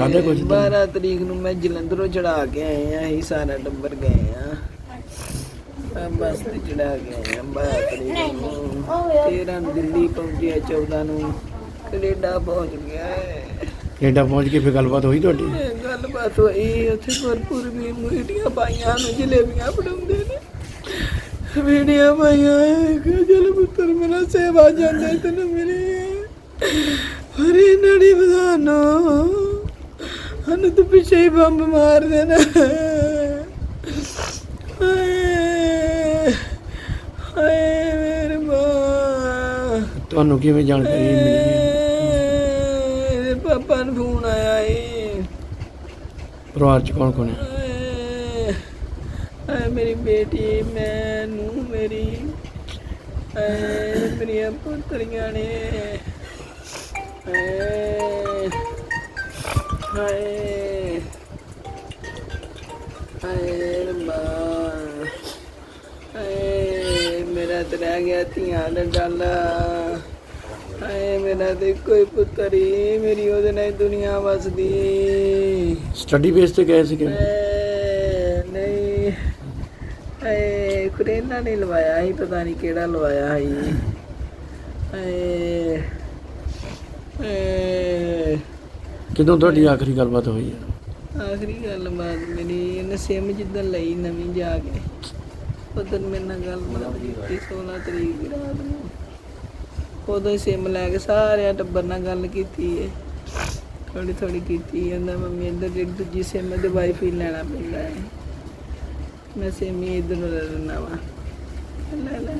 ਯਾਦ ਹੈ ਕੁਝ ਤੁਹਾਨੂੰ? 12 ਤਰੀਕ ਨੂੰ ਮੈਂ ਜਲੰਧਰੋਂ ਚੜਾ ਕੇ ਆਏ ਆ ਅਸੀਂ ਸਾਰਾ ਟੱਬਰ ਗਏ ਆ ਆ ਬੱਸ ਤੇ ਚੜਾ ਕੇ ਆਏ ਆ 12 ਤਰੀਕ ਨੂੰ। 13 ਨੂੰ ਦਿੱਲੀ ਪਹੁੰਚਿਆ 14 ਨੂੰ। ਕੈਨੇਡਾ ਪਹੁੰਚ ਗਿਆ ਹੈ। ਕੈਨੇਡਾ ਪਹੁੰਚ ਕੇ ਫਿਰ ਗੱਲਬਾਤ ਹੋਈ ਤੁਹਾਡੀ? ਇਹ ਗੱਲਬਾਤ ਹੋਈ ਉੱਥੇ ਭਰਪੂਰ ਵੀ ਮੀਟੀਆਂ ਪਾਈਆਂ ਨੂੰ ਜਲੇਬੀਆਂ ਫੜਾਉਂਦੇ ਨੇ। ਮੀਟੀਆਂ ਪਾਈਆਂ ਕਿ ਜਲ ਪੁੱਤਰ ਮੇਰਾ ਸੇਵਾ ਜਾਂਦੇ ਤੈਨੂੰ ਮਿਲੇ। ਹਰੀ ਨੜੀ ਬਦਾਨੋ ਹਨ ਤੂੰ ਪਿੱਛੇ ਹੀ ਬੰਬ ਮਾਰ ਦੇਣਾ ਹਾਏ ਹਾਏ ਮੇਰੇ ਮਾਂ। ਤੁਹਾਨੂੰ ਕਿਵੇਂ ਜਾਣਕਾਰੀ ਮਿਲੀ? ਇਹਦੇ ਪਾਪਾ ਨੂੰ ਫੋਨ ਆਇਆ ਏ। ਪਰਿਵਾਰ ਚ ਕੌਣ ਕੌਣ ਹੈ? ਮੇਰੀ ਬੇਟੀ ਮੈਨੂੰ ਮੇਰੀ। ਮੇਰੀਆਂ ਪੁੱਤਰੀਆਂ ਨੇ। ਆਏ ਹਾਏ ਹਾਏ ਰੱਬਾ ਹਾਏ ਮੇਰਾ ਤੇ ਰਹਿ ਗਿਆ ਧੀਆਂ ਦਾ ਡਾਲਾ ਹਾਏ ਮੇਰਾ ਤੇ ਕੋਈ ਪੁੱਤਰ ਹੀ ਮੇਰੀ ਉਹਦੇ ਨਾਲ ਹੀ ਦੁਨੀਆ ਵਸਦੀ ਸਟੱਡੀ ਬੇਸ ਤੇ ਗਏ ਸੀਗੇ। ਐ, ਨਹੀਂ ਐ ਕਰੇਨਾ ਨਹੀਂ ਲਵਾਇਆ ਸੀ ਪਤਾ ਨਹੀਂ ਕਿਹੜਾ ਲਵਾਇਆ ਸੀ। ਐ ਕਿਦੋਂ ਤੁਹਾਡੀ ਆਖਰੀ ਗੱਲਬਾਤ ਹੋਈ ਹੈ? ਆਖਰੀ ਗੱਲਬਾਤ ਮੇਰੀ ਇਹਨੇ ਸਿਮ ਜਿੱਦਣ ਲਈ ਨਵੀਂ ਜਾ ਕੇ। ਉਦੋਂ ਮੇਰੇ ਨਾਲ ਗੱਲਬਾਤ ਕੀਤੀ 16 ਤਰੀਕ ਦੀ ਰਾਤ ਨੂੰ। ਉਦੋਂ ਹੀ ਸਿਮ ਲੈ ਕੇ ਸਾਰਿਆਂ ਟੱਬਰ ਨਾਲ ਗੱਲ ਕੀਤੀ ਏ। ਥੋੜੀ ਥੋੜੀ ਕੀਤੀ ਜਾਂਦਾ ਮੰਮੀ ਇੱਧਰ ਜਿਹੜੀ ਦੂਜੀ ਸਿਮ ਦੇ ਵਾਈਫਾਈ ਲੈਣਾ ਪੈਂਦਾ ਹੈ ਮੈਂ ਸਿਮ ਹੀ ਇੱਧਰ ਨੂੰ ਲੈ ਲੈਣਾ ਵਾ। ਲੈ ਲੈ।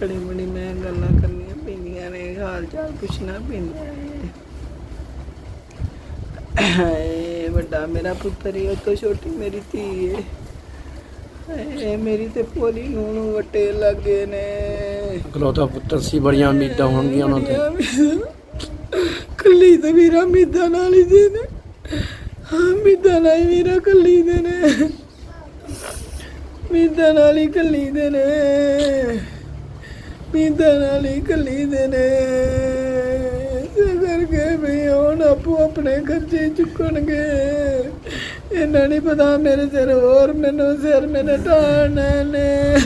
ਕੜੀ ਬੜੀ ਮੈਂ ਗੱਲਾਂ ਕਰਨੀਆਂ ਪੈਂਦੀਆਂ ਨੇ, ਹਾਲ ਚਾਲ ਪੁੱਛਣਾ ਪੈਂਦਾ ਹੈ ਹਾਏ ਵੱਡਾ ਮੇਰਾ ਪੁੱਤਰ ਹੀ ਉਹ ਤੋਂ ਛੋਟੀ ਮੇਰੀ ਧੀ ਏ। ਹਾਏ ਮੇਰੀ ਤੇ ਪੋਲੀ ਨੂੰ ਨੂੰ ਵਟੇ ਲੱਗੇ ਨੇ। ਇਕਲੌਤਾ ਪੁੱਤਰ ਸੀ ਬੜੀਆਂ ਉਮੀਦਾਂ ਹੋਣਗੀਆਂ ਉਹਨਾਂ ਤੇ। ਕੱਲੀ ਤੇ ਵੀਰਾ ਮਿੱਦਾਂ ਨਾਲ ਹੀ ਦੇ ਨੇ। ਹਾਂ ਮਿੱਦਾਂ ਨਾਲ ਹੀ ਵੀਰਾ ਕੱਲੀ ਦੇ ਨੇ। ਮਿੱਦਾਂ ਨਾਲ ਹੀ ਕੱਲੀ ਦੇ ਨੇ। ਮਿੱਦਾਂ ਨਾਲ ਹੀ ਕੱਲੀ ਦੇ ਨੇ। ਹੁਣ ਆਪੋ ਆਪਣੇ ਖਰਚੇ ਚੁੱਕਣਗੇ। ਇਹਨਾਂ ਨਹੀਂ ਪਤਾ ਮੇਰੇ ਸਿਰ ਹੋਰ ਮੈਨੂੰ ਸਿਰ ਮੇਰੇ ਟਾਣ ਨੇ।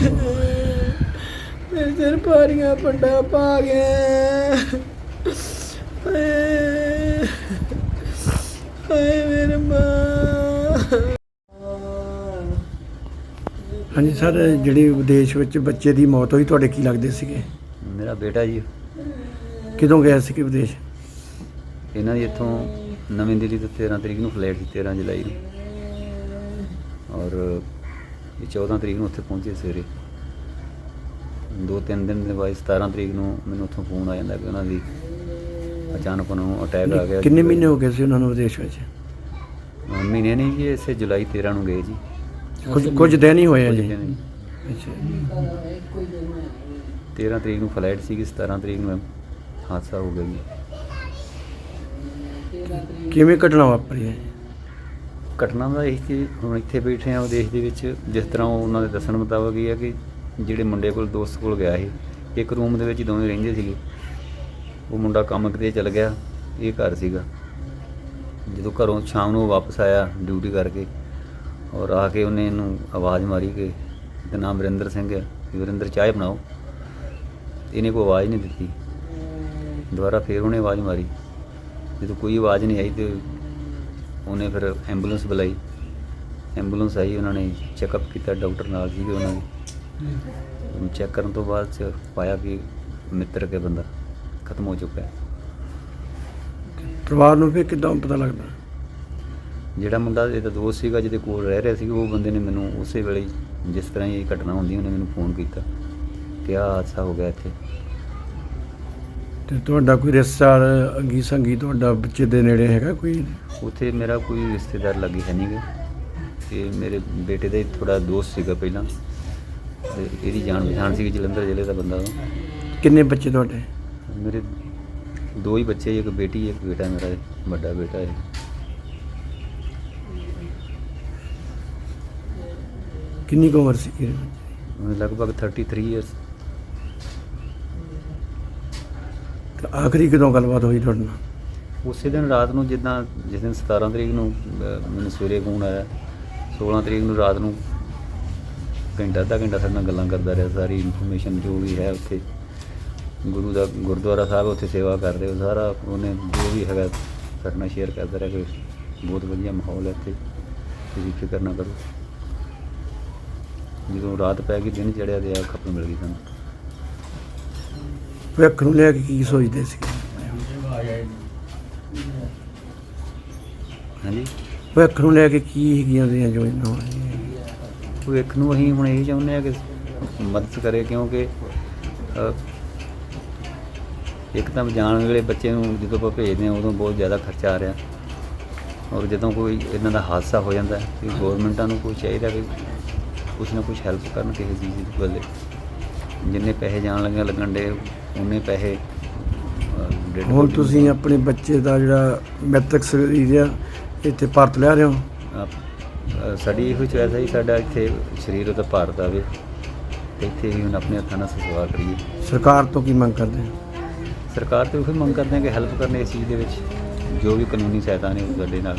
ਮੇਰੇ ਸਿਰ ਭਾਰੀਆਂ ਪੱਡਾ ਪਾ ਗਿਆ ਹਾਏ ਮੇਰੇ ਮਾਂ। ਹਾਂਜੀ ਸਰ ਜਿਹੜੀ ਵਿਦੇਸ਼ ਵਿੱਚ ਬੱਚੇ ਦੀ ਮੌਤ ਹੋਈ ਤੁਹਾਡੇ ਕੀ ਲੱਗਦੇ ਸੀਗੇ? ਮੇਰਾ ਬੇਟਾ ਜੀ। ਕਿਦੋਂ ਗਏ ਸੀਗੇ ਵਿਦੇਸ਼? ਇਹਨਾਂ ਦੀ ਇੱਥੋਂ ਨਵੀਂ ਦਿੱਲੀ ਤੋਂ 13 ਤਰੀਕ ਨੂੰ ਫਲਾਈਟ ਸੀ 13 ਜੁਲਾਈ ਨੂੰ। ਔਰ ਇਹ 14 ਤਰੀਕ ਨੂੰ ਉੱਥੇ ਪਹੁੰਚੇ ਸਵੇਰੇ। ਦੋ ਤਿੰਨ ਦਿਨ ਦੇ ਬਾਅਦ 17 ਤਰੀਕ ਨੂੰ ਮੈਨੂੰ ਉੱਥੋਂ ਫੋਨ ਆ ਜਾਂਦਾ ਕਿ ਉਹਨਾਂ ਦੀ ਅਚਾਨਕ ਉਹਨਾਂ ਨੂੰ ਅਟੈਕ ਆ ਗਿਆ। ਕਿੰਨੇ ਮਹੀਨੇ ਹੋ ਗਏ ਸੀ ਉਹਨਾਂ ਨੂੰ ਵਿਦੇਸ਼ ਵਿੱਚ? ਮਹੀਨੇ ਨਹੀਂ ਜੀ ਇਸੇ ਜੁਲਾਈ 13 ਨੂੰ ਗਏ ਜੀ। ਕੁਝ ਕੁਝ ਦਿਨ ਹੀ ਹੋਏ ਜੀ। ਅੱਛਾ। 13 ਤਰੀਕ ਨੂੰ ਫਲਾਈਟ ਸੀਗੀ 17 ਤਰੀਕ ਨੂੰ ਹਾਦਸਾ ਹੋ ਗਿਆ ਜੀ। ਕਿਵੇਂ ਘਟਨਾ ਵਾਪਰੀ ਹੈ? ਘਟਨਾ ਦਾ ਇਹ ਕਿ ਹੁਣ ਇੱਥੇ ਬੈਠੇ ਆ ਉਹ ਦੇਸ਼ ਦੇ ਵਿੱਚ ਜਿਸ ਤਰ੍ਹਾਂ ਉਹ ਉਹਨਾਂ ਦੇ ਦੱਸਣ ਮੁਤਾਬਕ ਇਹ ਹੈ ਕਿ ਜਿਹੜੇ ਮੁੰਡੇ ਕੋਲ ਦੋਸਤ ਕੋਲ ਗਿਆ ਸੀ, ਇੱਕ ਰੂਮ ਦੇ ਵਿੱਚ ਦੋਵੇਂ ਰਹਿੰਦੇ ਸੀਗੇ। ਉਹ ਮੁੰਡਾ ਕੰਮ ਕਿਤੇ ਚਲ ਗਿਆ, ਇਹ ਘਰ ਸੀਗਾ। ਜਦੋਂ ਘਰੋਂ ਸ਼ਾਮ ਨੂੰ ਵਾਪਸ ਆਇਆ ਡਿਊਟੀ ਕਰਕੇ ਔਰ ਆ ਕੇ ਉਹਨੇ ਇਹਨੂੰ ਆਵਾਜ਼ ਮਾਰੀ ਕਿ ਤੇ ਨਾਮ ਵਰਿੰਦਰ ਸਿੰਘ ਹੈ ਵਰਿੰਦਰ ਚਾਹ ਬਣਾਓ। ਇਹਨੇ ਕੋਈ ਆਵਾਜ਼ ਨਹੀਂ ਦਿੱਤੀ। ਦੁਬਾਰਾ ਫੇਰ ਉਹਨੇ ਆਵਾਜ਼ ਮਾਰੀ। ਜਦੋਂ ਕੋਈ ਆਵਾਜ਼ ਨਹੀਂ ਆਈ ਤੇ ਉਹਨੇ ਫਿਰ ਐਂਬੂਲੈਂਸ ਬੁਲਾਈ। ਐਂਬੂਲੈਂਸ ਆਈ ਉਹਨਾਂ ਨੇ ਚੈੱਕਅਪ ਕੀਤਾ ਡਾਕਟਰ ਨਾਲ ਸੀਗੇ ਉਹਨਾਂ ਦੇ। ਚੈੱਕ ਕਰਨ ਤੋਂ ਬਾਅਦ ਚ ਪਾਇਆ ਕਿ ਮਿੱਤਰ ਕੇ ਬੰਦਾ ਖਤਮ ਹੋ ਚੁੱਕਾ ਹੈ। ਪਰਿਵਾਰ ਨੂੰ ਫਿਰ ਕਿਦਾਂ ਪਤਾ ਲੱਗਦਾ? ਜਿਹੜਾ ਮੁੰਡਾ ਇਹਦਾ ਦੋਸਤ ਸੀਗਾ ਜਿਹਦੇ ਕੋਲ ਰਹਿ ਰਿਹਾ ਸੀ ਉਹ ਬੰਦੇ ਨੇ ਮੈਨੂੰ ਉਸੇ ਵੇਲੇ ਜਿਸ ਤਰ੍ਹਾਂ ਇਹ ਘਟਨਾ ਹੁੰਦੀ ਉਹਨੇ ਮੈਨੂੰ ਫੋਨ ਕੀਤਾ। ਕਿ ਆਹ ਹਾਦਸਾ ਹੋ ਗਿਆ ਇੱਥੇ? ਤੇ ਤੁਹਾਡਾ ਕੋਈ ਰਿਸ਼ਤੇਦਾਰ ਅੰਗੀ ਸੰਗੀ ਤੁਹਾਡਾ ਬੱਚੇ ਦੇ ਨੇੜੇ ਹੈਗਾ ਕੋਈ? ਉੱਥੇ ਮੇਰਾ ਕੋਈ ਰਿਸ਼ਤੇਦਾਰ ਲੱਗੇ ਹੈ ਨਹੀਂਗੇ ਤੇ ਮੇਰੇ ਬੇਟੇ ਦਾ ਥੋੜਾ ਦੋਸਤ ਸੀਗਾ ਪਹਿਲਾਂ। ਤੇ ਇਹਦੀ ਜਾਣ ਪਛਾਣ ਸੀਗੀ ਜਲੰਧਰ ਜ਼ਿਲ੍ਹੇ ਦਾ ਬੰਦਾ ਉਹ। ਕਿੰਨੇ ਬੱਚੇ ਤੁਹਾਡੇ? ਮੇਰੇ ਦੋ ਹੀ ਬੱਚੇ ਇੱਕ ਬੇਟੀ ਇੱਕ ਬੇਟਾ ਮੇਰਾ ਵੱਡਾ ਬੇਟਾ ਹੈ ਕਿੰਨੀ ਕੁ ਉਮਰ ਸੀ ਇਹਦੀ? ਉਹਨੂੰ ਲਗਭਗ 33 ਇਅਰਸ ਤੇ ਆਖਰੀ ਕਦੋਂ ਗੱਲਬਾਤ ਹੋਈ ਤੁਹਾਡੇ ਨਾਲ? ਉਸੇ ਦਿਨ ਰਾਤ ਨੂੰ ਜਿੱਦਾਂ ਜਿਸ ਦਿਨ 17 ਤਰੀਕ ਨੂੰ ਅਹ, ਮੈਨੂੰ ਸਵੇਰੇ ਫੋਨ ਆਇਆ 16 ਤਰੀਕ ਨੂੰ ਰਾਤ ਨੂੰ ਘੰਟਾ ਅੱਧਾ ਘੰਟਾ ਸਾਡੇ ਨਾਲ ਗੱਲਾਂ ਕਰਦਾ ਰਿਹਾ ਸਾਰੀ ਇਨਫੋਰਮੇਸ਼ਨ ਜੋ ਵੀ ਹੈ ਉੱਥੇ ਗੁਰੂ ਦਾ ਗੁਰਦੁਆਰਾ ਸਾਹਿਬ ਉੱਥੇ ਸੇਵਾ ਕਰ ਰਹੇ ਉਹ ਸਾਰਾ ਉਹਨੇ ਜੋ ਵੀ ਹੈਗਾ ਸਾਡੇ ਨਾਲ ਸ਼ੇਅਰ ਕਰਦਾ ਰਿਹਾ ਕਿ ਬਹੁਤ ਵਧੀਆ ਮਾਹੌਲ ਹੈ ਇੱਥੇ ਤੁਸੀਂ ਫਿਕਰ ਨਾ ਕਰੋ। ਜਦੋਂ ਰਾਤ ਪੈ ਗਈ ਦਿਨ ਚੜਿਆ ਤੇ ਆ ਖਬਰ ਮਿਲ ਗਈ ਸਾਨੂੰ। ਭਵਿੱਖ ਨੂੰ ਲੈ ਕੇ ਕੀ ਸੋਚਦੇ ਸੀ? ਹਾਂਜੀ। ਭਵਿੱਖ ਨੂੰ ਲੈ ਕੇ ਕੀ ਹੈਗੀਆਂ ਉਹਦੀਆਂ ਯੋਜਨਾਵਾਂ ਭਵਿੱਖ ਨੂੰ ਅਸੀਂ ਹੁਣ ਇਹ ਚਾਹੁੰਦੇ ਆ ਕਿ ਮਦਦ ਕਰੇ ਕਿਉਂਕਿ ਇੱਕ ਤਾਂ ਜਾਣ ਵੇਲੇ ਬੱਚੇ ਨੂੰ ਜਦੋਂ ਆਪਾਂ ਭੇਜਦੇ ਹਾਂ ਉਦੋਂ ਬਹੁਤ ਜ਼ਿਆਦਾ ਖਰਚਾ ਆ ਰਿਹਾ। ਔਰ ਜਦੋਂ ਕੋਈ ਇਹਨਾਂ ਦਾ ਹਾਦਸਾ ਹੋ ਜਾਂਦਾ ਹੈ ਕਿ ਗਵਰਨਮੈਂਟਾਂ ਨੂੰ ਕੋਈ ਚਾਹੀਦਾ ਕਿ ਕੁਛ ਨਾ ਕੁਛ ਹੈਲਪ ਕਰਨ ਕਿਸੇ ਚੀਜ਼ ਦੀ ਵੱਲੇ। ਜਿੰਨੇ ਪੈਸੇ ਜਾਣ ਲੱਗਿਆ ਲੱਗਣ ਦੇ ਉਹਨੇ ਪੈਸੇ ਹੁਣ ਤੁਸੀਂ ਆਪਣੇ ਬੱਚੇ ਦਾ ਜਿਹੜਾ ਮੈਟ੍ਰਿਕ ਸਰੀਰ ਆ ਇੱਥੇ ਭਾਰਤ ਲਿਆ ਰਹੇ ਹੋ? ਆਪ- ਅ, ਸਾਡੀ ਇਹੋ ਚੋਇਸ ਹੈ ਜੀ ਸਾਡਾ ਇੱਥੇ ਸਰੀਰ ਉਹਦਾ ਭਾਰਤ ਆਵੇ ਤੇ ਇੱਥੇ ਹੀ ਹੁਣ ਆਪਣੇ ਹੱਥਾਂ ਨਾਲ ਸੇਵਾ ਕਰੀਏ। ਸਰਕਾਰ ਤੋਂ ਕੀ ਮੰਗ ਕਰਦੇ ਹੋ? ਸਰਕਾਰ ਤੋਂ ਇਹੋ ਮੰਗ ਕਰਦੇ ਹਾਂ ਕਿ ਹੈਲਪ ਕਰਨ ਇਸ ਚੀਜ਼ ਦੇ ਵਿੱਚ ਜੋ ਵੀ ਕਾਨੂੰਨੀ ਸਹਾਇਤਾ ਨੇ ਉਹ ਸਾਡੇ ਨਾਲ।